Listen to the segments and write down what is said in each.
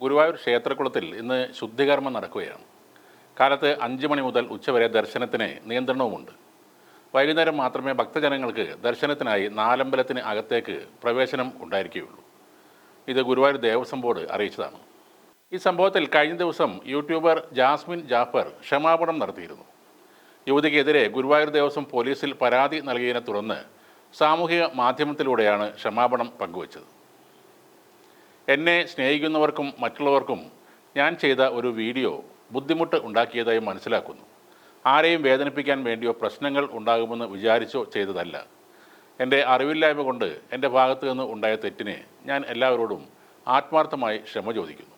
ഗുരുവായൂർ ക്ഷേത്രക്കുളത്തിൽ ഇന്ന് ശുദ്ധികർമ്മം നടക്കുകയാണ്. കാലത്ത് അഞ്ച് മണി മുതൽ ഉച്ചവരെ ദർശനത്തിന് നിയന്ത്രണവുമുണ്ട്. വൈകുന്നേരം മാത്രമേ ഭക്തജനങ്ങൾക്ക് ദർശനത്തിനായി നാലമ്പലത്തിന് അകത്തേക്ക് പ്രവേശനം ഉണ്ടായിരിക്കുകയുള്ളൂ. ഇത് ഗുരുവായൂർ ദേവസ്വം ബോർഡ് അറിയിച്ചതാണ്. ഈ സംഭവത്തിൽ കഴിഞ്ഞ ദിവസം യൂട്യൂബർ ജാസ്മിൻ ജാഫർ ക്ഷമാപണം നടത്തിയിരുന്നു. യുവതിക്കെതിരെ ഗുരുവായൂർ ദേവസ്വം പോലീസിൽ പരാതി നൽകിയതിനെ തുടർന്ന് സാമൂഹിക മാധ്യമത്തിലൂടെയാണ് ക്ഷമാപണം പങ്കുവച്ചത്. എന്നെ സ്നേഹിക്കുന്നവർക്കും മറ്റുള്ളവർക്കും ഞാൻ ചെയ്ത ഒരു വീഡിയോ ബുദ്ധിമുട്ട് ഉണ്ടാക്കിയതായി മനസ്സിലാക്കുന്നു. ആരെയും വേദനിപ്പിക്കാൻ വേണ്ടിയോ പ്രശ്നങ്ങൾ ഉണ്ടാകുമെന്ന് വിചാരിച്ചോ ചെയ്തതല്ല. എന്റെ അറിവില്ലായ്മ കൊണ്ട് എന്റെ ഭാഗത്തു നിന്ന് ഉണ്ടായ തെറ്റിനെ ഞാൻ എല്ലാവരോടും ആത്മാർത്ഥമായി ക്ഷമ ചോദിക്കുന്നു.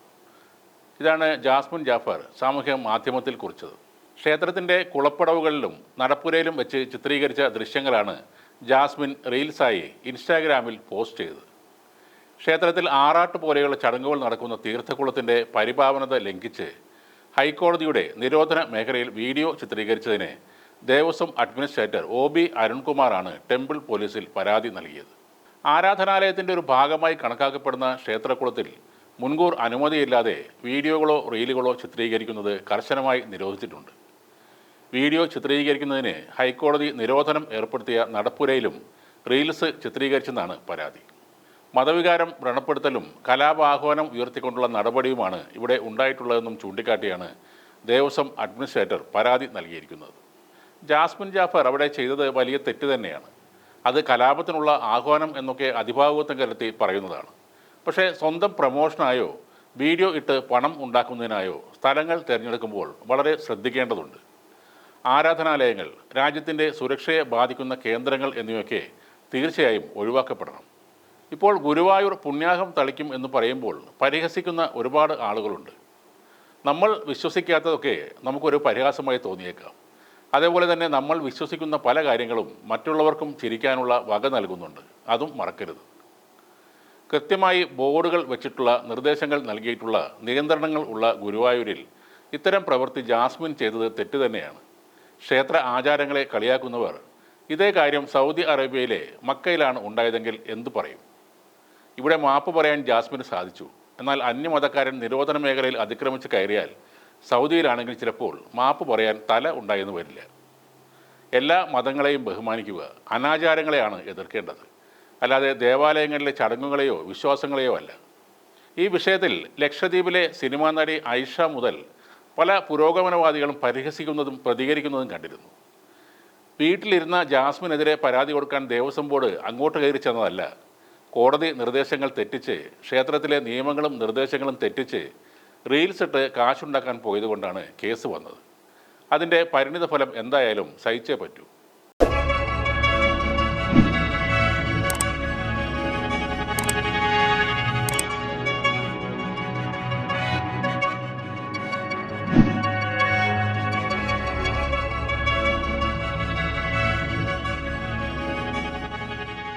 ഇതാണ് ജാസ്മിൻ ജാഫർ സാമൂഹ്യ മാധ്യമത്തിൽ കുറിച്ചത്. ക്ഷേത്രത്തിന്റെ കുളപ്പടവുകളിലും നടപ്പുരയിലും വെച്ച് ചിത്രീകരിച്ച ദൃശ്യങ്ങളാണ് ജാസ്മിൻ റീൽസായി ഇൻസ്റ്റാഗ്രാമിൽ പോസ്റ്റ് ചെയ്തത്. ക്ഷേത്രത്തിൽ ആറാട്ട് പോലെയുള്ള ചടങ്ങുകൾ നടക്കുന്ന തീർത്ഥക്കുളത്തിന്റെ പരിപാവനത ലംഘിച്ച് ഹൈക്കോടതിയുടെ നിരോധന മേഖലയിൽ വീഡിയോ ചിത്രീകരിച്ചതിന് ദേവസ്വം അഡ്മിനിസ്ട്രേറ്റർ ഒ ബി അരുൺകുമാറാണ് ടെമ്പിൾ പോലീസിൽ പരാതി നൽകിയത്. ആരാധനാലയത്തിന്റെ ഒരു ഭാഗമായി കണക്കാക്കപ്പെടുന്ന ക്ഷേത്രക്കുളത്തിൽ മുൻകൂർ അനുമതിയില്ലാതെ വീഡിയോകളോ റീലുകളോ ചിത്രീകരിക്കുന്നത് കർശനമായി നിരോധിച്ചിട്ടുണ്ട്. വീഡിയോ ചിത്രീകരിക്കുന്നതിന് ഹൈക്കോടതി നിരോധനം ഏർപ്പെടുത്തിയ നടപ്പുരയിലും റീൽസ് ചിത്രീകരിച്ചെന്നാണ് പരാതി. മതവികാരം വ്രണപ്പെടുത്തലും കലാപാഹ്വാനം ഉയർത്തിക്കൊണ്ടുള്ള നടപടിയുമാണ് ഇവിടെ ഉണ്ടായിട്ടുള്ളതെന്നും ചൂണ്ടിക്കാട്ടിയാണ് ദേവസ്വം അഡ്മിനിസ്ട്രേറ്റർ പരാതി നൽകിയിരിക്കുന്നത്. ജാസ്മിൻ ജാഫർ അവിടെ ചെയ്തത് വലിയ തെറ്റ് തന്നെയാണ്. അത് കലാപത്തിനുള്ള ആഹ്വാനം എന്നൊക്കെ അധിഭാവുകത്വം കരുത്തി പറയുന്നതാണ്. പക്ഷേ സ്വന്തം പ്രമോഷനായോ വീഡിയോ ഇട്ട് പണം ഉണ്ടാക്കുന്നതിനായോ സ്ഥലങ്ങൾ തിരഞ്ഞെടുക്കുമ്പോൾ വളരെ ശ്രദ്ധിക്കേണ്ടതുണ്ട്. ആരാധനാലയങ്ങൾ രാജ്യത്തിന്റെ സുരക്ഷയെ ബാധിക്കുന്ന കേന്ദ്രങ്ങൾ എന്നിവയൊക്കെ തീർച്ചയായും ഒഴിവാക്കപ്പെടണം. ഇപ്പോൾ ഗുരുവായൂർ പുണ്യാഹം തളിക്കും എന്ന് പറയുമ്പോൾ പരിഹസിക്കുന്ന ഒരുപാട് ആളുകളുണ്ട്. നമ്മൾ വിശ്വസിക്കാത്തതൊക്കെ നമുക്കൊരു പരിഹാസമായി തോന്നിയേക്കാം. അതേപോലെ തന്നെ നമ്മൾ വിശ്വസിക്കുന്ന പല കാര്യങ്ങളും മറ്റുള്ളവർക്കും ചിരിക്കാനുള്ള വക നൽകുന്നുണ്ട്. അതും മറക്കരുത്. കൃത്യമായി ബോർഡുകൾ വെച്ചിട്ടുള്ള നിർദ്ദേശങ്ങൾ നൽകിയിട്ടുള്ള നിയന്ത്രണങ്ങൾ ഉള്ള ഗുരുവായൂരിൽ ഇത്തരം പ്രവൃത്തി ജാസ്മിൻ ചെയ്തത് തെറ്റ് തന്നെയാണ്. ക്ഷേത്ര ആചാരങ്ങളെ കളിയാക്കുന്നവർ ഇതേ കാര്യം സൗദി അറേബ്യയിലെ മക്കയിലാണ് ഉണ്ടായതെങ്കിൽ എന്തു പറയും? ഇവിടെ മാപ്പ് പറയാൻ ജാസ്മിന് സാധിച്ചു. എന്നാൽ അന്യമതക്കാരൻ നിരോധന മേഖലയിൽ അതിക്രമിച്ച് കയറിയാൽ സൗദിയിലാണെങ്കിൽ ചിലപ്പോൾ മാപ്പ് പറയാൻ തല ഉണ്ടായെന്ന് വരില്ല. എല്ലാ മതങ്ങളെയും ബഹുമാനിക്കുക അനാചാരങ്ങളെയാണ് എതിർക്കേണ്ടത്. അല്ലാതെ ദേവാലയങ്ങളിലെ ചടങ്ങുകളെയോ വിശ്വാസങ്ങളെയോ അല്ല. ഈ വിഷയത്തിൽ ലക്ഷദ്വീപിലെ സിനിമാ നടി ഐഷ മുതൽ പല പുരോഗമനവാദികളും പരിഹസിക്കുന്നതും പ്രതികരിക്കുന്നതും കണ്ടിരുന്നു. വീട്ടിലിരുന്ന ജാസ്മിനെതിരെ പരാതി കൊടുക്കാൻ ദേവസ്വം ബോർഡ് അങ്ങോട്ട് കയറി ചെന്നതല്ല കോടതി നിർദ്ദേശങ്ങൾ തെറ്റിച്ച് ക്ഷേത്രത്തിലെ നിയമങ്ങളും നിർദ്ദേശങ്ങളും തെറ്റിച്ച് റീൽസ് ഇട്ട് കാശുണ്ടാക്കാൻ പോയതുകൊണ്ടാണ് കേസ് വന്നത്. അതിന്റെ പരിണിത ഫലം എന്തായാലും സഹിച്ചേ പറ്റൂ.